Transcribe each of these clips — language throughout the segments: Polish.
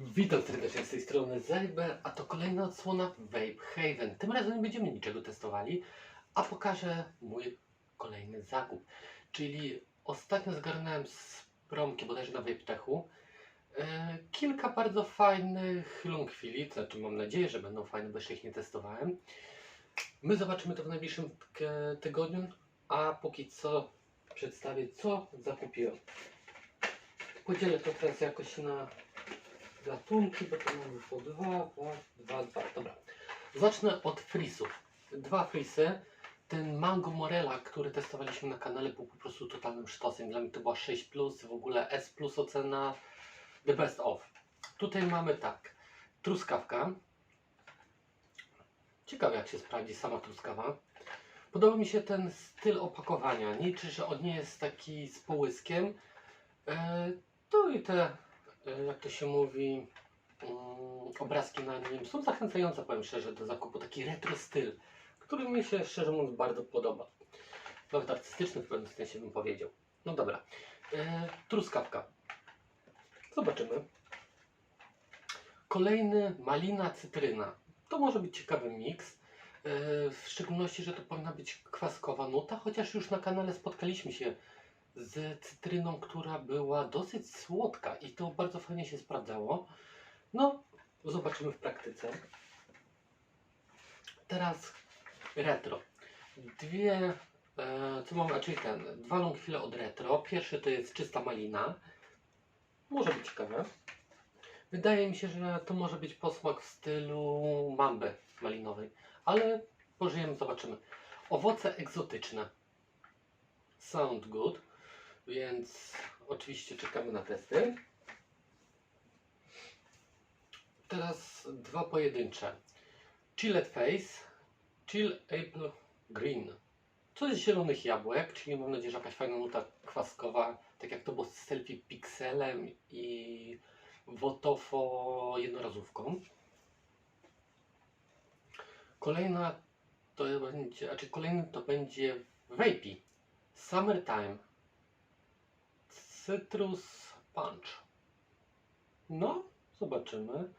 Witam serdecznie z tej strony Zajber, a to kolejna odsłona Vape Haven. Tym razem nie będziemy niczego testowali, a pokażę mój kolejny zakup. Czyli ostatnio zgarnąłem z promki bodajże na Vape Techu e, kilka bardzo fajnych longfili, znaczy mam nadzieję, że będą fajne, bo jeszcze ich nie testowałem. My zobaczymy to w najbliższym tygodniu, a póki co przedstawię co zakupiłem. Podzielę to teraz jakoś na gatunki, bo to mamy po dwa, dwa, dwa, dwa. Dobra. Zacznę od frisów. Dwa frisy. Ten Mango Morella, który testowaliśmy na kanale, był po prostu totalnym sztosem. Dla mnie to była 6, w ogóle S ocena the best of. Tutaj mamy tak. Truskawka. Ciekawe jak się sprawdzi sama truskawa. Podoba mi się ten styl opakowania. Nie liczy, że on nie jest taki z połyskiem. E, to i te jak to się mówi, mm, obrazki na nim są zachęcające, powiem szczerze, do zakupu. Taki retro styl, który mi się szczerze mówiąc bardzo podoba. Nawet artystyczny w pewnym sensie bym powiedział. No dobra. E, truskawka. Zobaczymy. Kolejny malina, cytryna. To może być ciekawy miks. E, w szczególności, że to powinna być kwaskowa nuta, chociaż już na kanale spotkaliśmy się z cytryną, która była dosyć słodka i to bardzo fajnie się sprawdzało. No, zobaczymy w praktyce. Teraz retro. Dwie, e, co mamy, czyli ten, dwa long chwile od retro. Pierwszy to jest czysta malina. Może być ciekawe. Wydaje mi się, że to może być posmak w stylu mamby malinowej, ale pożyjemy, zobaczymy. Owoce egzotyczne. Sound good. Więc oczywiście czekamy na testy. Teraz dwa pojedyncze. Chillet Face, Chill Apple Green. Coś z zielonych jabłek, czyli mam nadzieję, że jakaś fajna nuta kwaskowa, tak jak to było z Selfie Pixelem i Wotofo jednorazówką. Kolejna to będzie, znaczy kolejny to będzie Vapey Summertime Citrus Punch. No, zobaczymy,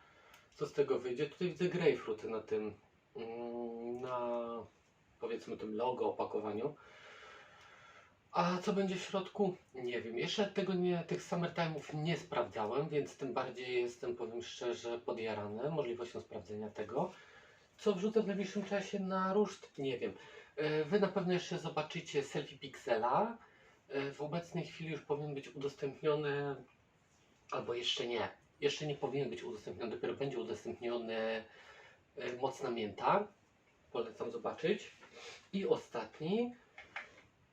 co z tego wyjdzie. Tutaj widzę grapefruity na tym, mm, na powiedzmy tym logo, opakowaniu. A co będzie w środku? Nie wiem. Jeszcze tego nie, tych summertime'ów nie sprawdzałem, więc tym bardziej jestem, powiem szczerze, podjarany możliwością sprawdzenia tego. Co wrzucę w najbliższym czasie na ruszt? Nie wiem. E, wy na pewno jeszcze zobaczycie selfie Pixela. E, w obecnej chwili już powinien być udostępniony, albo jeszcze nie. Jeszcze nie powinien być udostępniony, dopiero będzie udostępniony e, Mocna Mięta. Polecam zobaczyć. I ostatni,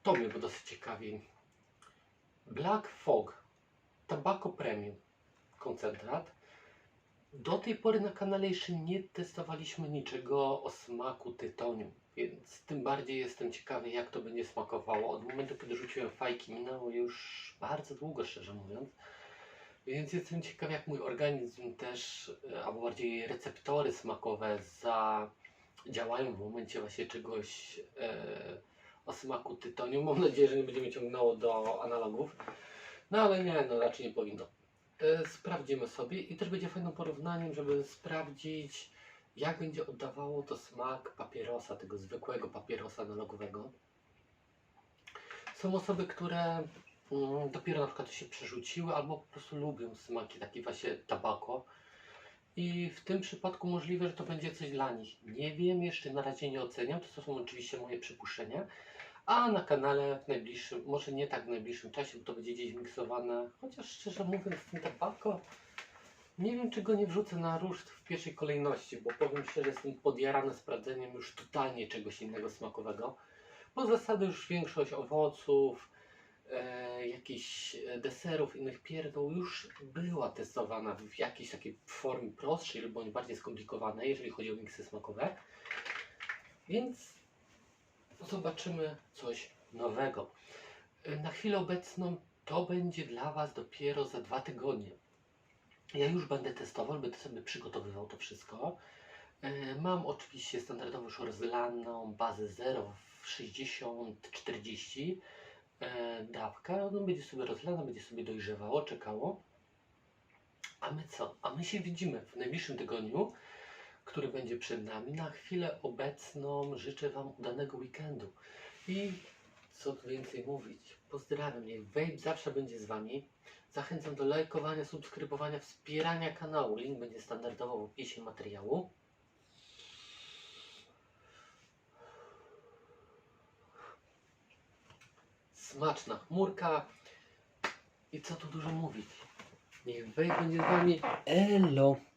to mnie by dosyć ciekawi. Black Fog Tobacco Premium koncentrat. Do tej pory na kanale jeszcze nie testowaliśmy niczego o smaku tytonium, więc tym bardziej jestem ciekawy, jak to będzie smakowało. Od momentu, kiedy rzuciłem fajki, minęło już bardzo długo, szczerze mówiąc. Więc jestem ciekawy, jak mój organizm też, e, albo bardziej receptory smakowe zadziałają w momencie właśnie czegoś e, o smaku tytonium. Mam nadzieję, że nie będzie mnie ciągnęło do analogów. No ale nie, no raczej nie powinno. E, sprawdzimy sobie i też będzie fajnym porównaniem, żeby sprawdzić jak będzie oddawało to smak papierosa, tego zwykłego papierosa analogowego. Są osoby, które mm, dopiero na przykład się przerzuciły albo po prostu lubią smaki takie właśnie tabako. I w tym przypadku możliwe, że to będzie coś dla nich. Nie wiem, jeszcze na razie nie oceniam, to są oczywiście moje przypuszczenia. A na kanale w najbliższym, może nie tak w najbliższym czasie, bo to będzie gdzieś miksowane, chociaż szczerze mówiąc, ten tabako, nie wiem czy go nie wrzucę na ruszt w pierwszej kolejności, bo powiem szczerze, jestem podjarany sprawdzeniem już totalnie czegoś innego smakowego. Bo zasady już większość owoców, e, jakichś deserów, innych pierdół już była testowana w jakiejś takiej formie prostszej lub bardziej skomplikowanej, jeżeli chodzi o miksy smakowe. Więc zobaczymy coś nowego. E, Na chwilę obecną to będzie dla Was dopiero za dwa tygodnie. Ja już będę testował, będę sobie przygotowywał to wszystko. E, Mam oczywiście standardowo już rozlaną bazę 0 w 60-40 e, dawka. No, będzie sobie rozlana, będzie sobie dojrzewało, czekało. A my co? A my się widzimy w najbliższym tygodniu, który będzie przed nami. Na chwilę obecną życzę Wam udanego weekendu. I co tu więcej mówić? Pozdrawiam. Niech Vape zawsze będzie z Wami. Zachęcam do lajkowania, subskrybowania, wspierania kanału. Link będzie standardowo w opisie materiału. Smaczna chmurka. I co tu dużo mówić? Niech Vape będzie z Wami. Elo!